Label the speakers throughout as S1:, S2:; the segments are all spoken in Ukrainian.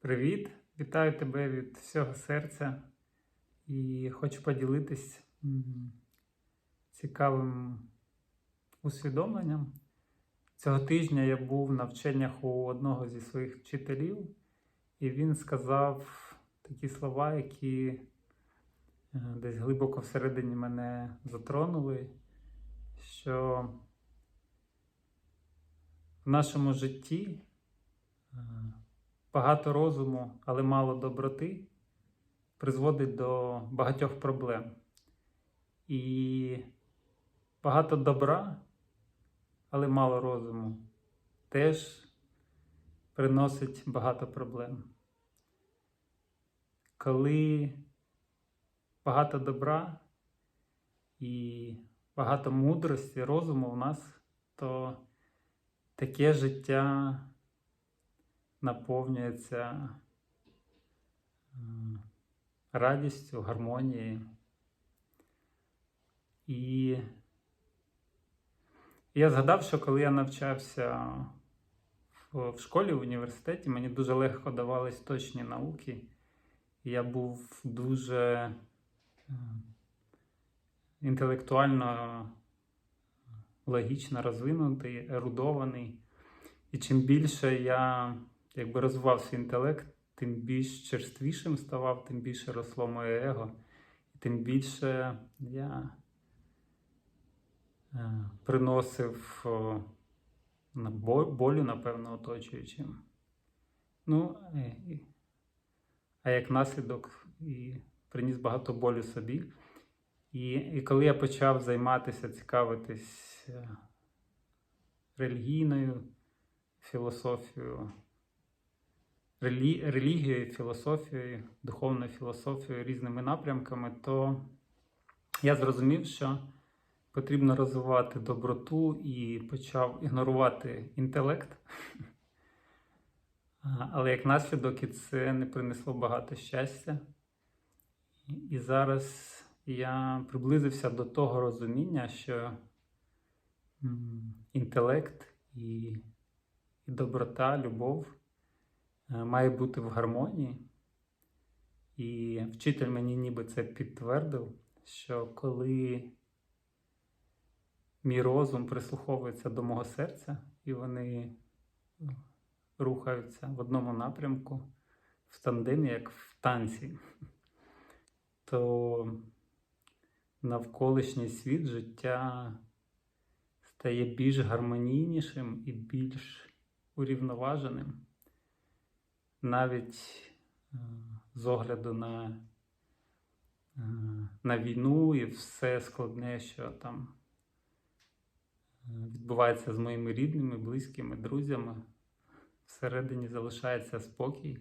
S1: Привіт! Вітаю тебе від всього серця і хочу поділитись цікавим усвідомленням. Цього тижня я був на вченнях у одного зі своїх вчителів, і він сказав такі слова, які е, десь глибоко всередині мене затронули, що в нашому житті е, багато розуму, але мало доброти призводить до багатьох проблем. І багато добра, але мало розуму теж приносить багато проблем. Коли багато добра і багато мудрості, розуму в нас, то таке життя наповнюється радістю, гармонією. І я згадав, що коли я навчався в, в школі, в університеті, мені дуже легко давались точні науки. Я був дуже е, інтелектуально логічно розвинутий, ерудований. І чим більше я якби розвивав свій інтелект, тим більш черствішим ставав, тим більше росло моє его, і тим більше я е, приносив болю, напевно, оточуючим. Ну, е, а як наслідок і приніс багато болю собі. І, і коли я почав займатися, цікавитись е, релігійною філософією, релі, релігією, філософією, духовною філософією, різними напрямками, то я зрозумів, що потрібно розвивати доброту і почав ігнорувати інтелект. Але як наслідок і це не принесло багато щастя. І- зараз я приблизився до того розуміння, що інтелект і, і доброта, любов має бути в гармонії. І вчитель мені ніби це підтвердив, що коли мій розум прислуховується до мого серця, і вони е, рухаються в одному напрямку, в тандемі, як в танці, то навколишній світ життя стає більш гармонійнішим і більш урівноваженим. Навіть е, з огляду на, е, на війну і все складне, що там е, відбувається з моїми рідними, близькими, друзями, всередині залишається спокій,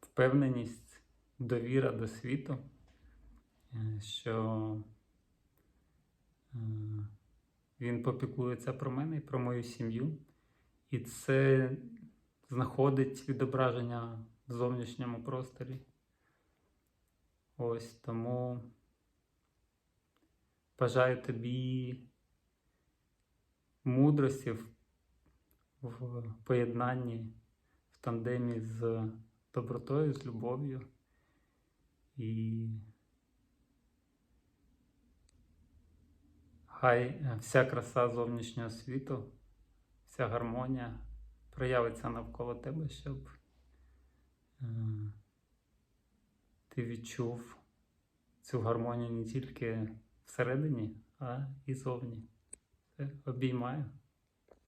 S1: впевненість, довіра до світу, що він попіклується про мене і про мою сім'ю. І це знаходить відображення в зовнішньому просторі. Ось тому бажаю тобі мудрості в, поєднанні, в тандемі з добротою, з любов'ю. І хай вся краса зовнішнього світу, вся гармонія проявиться навколо тебе, щоб е, ти відчув цю гармонію не тільки всередині, а і зовні. Обіймаю.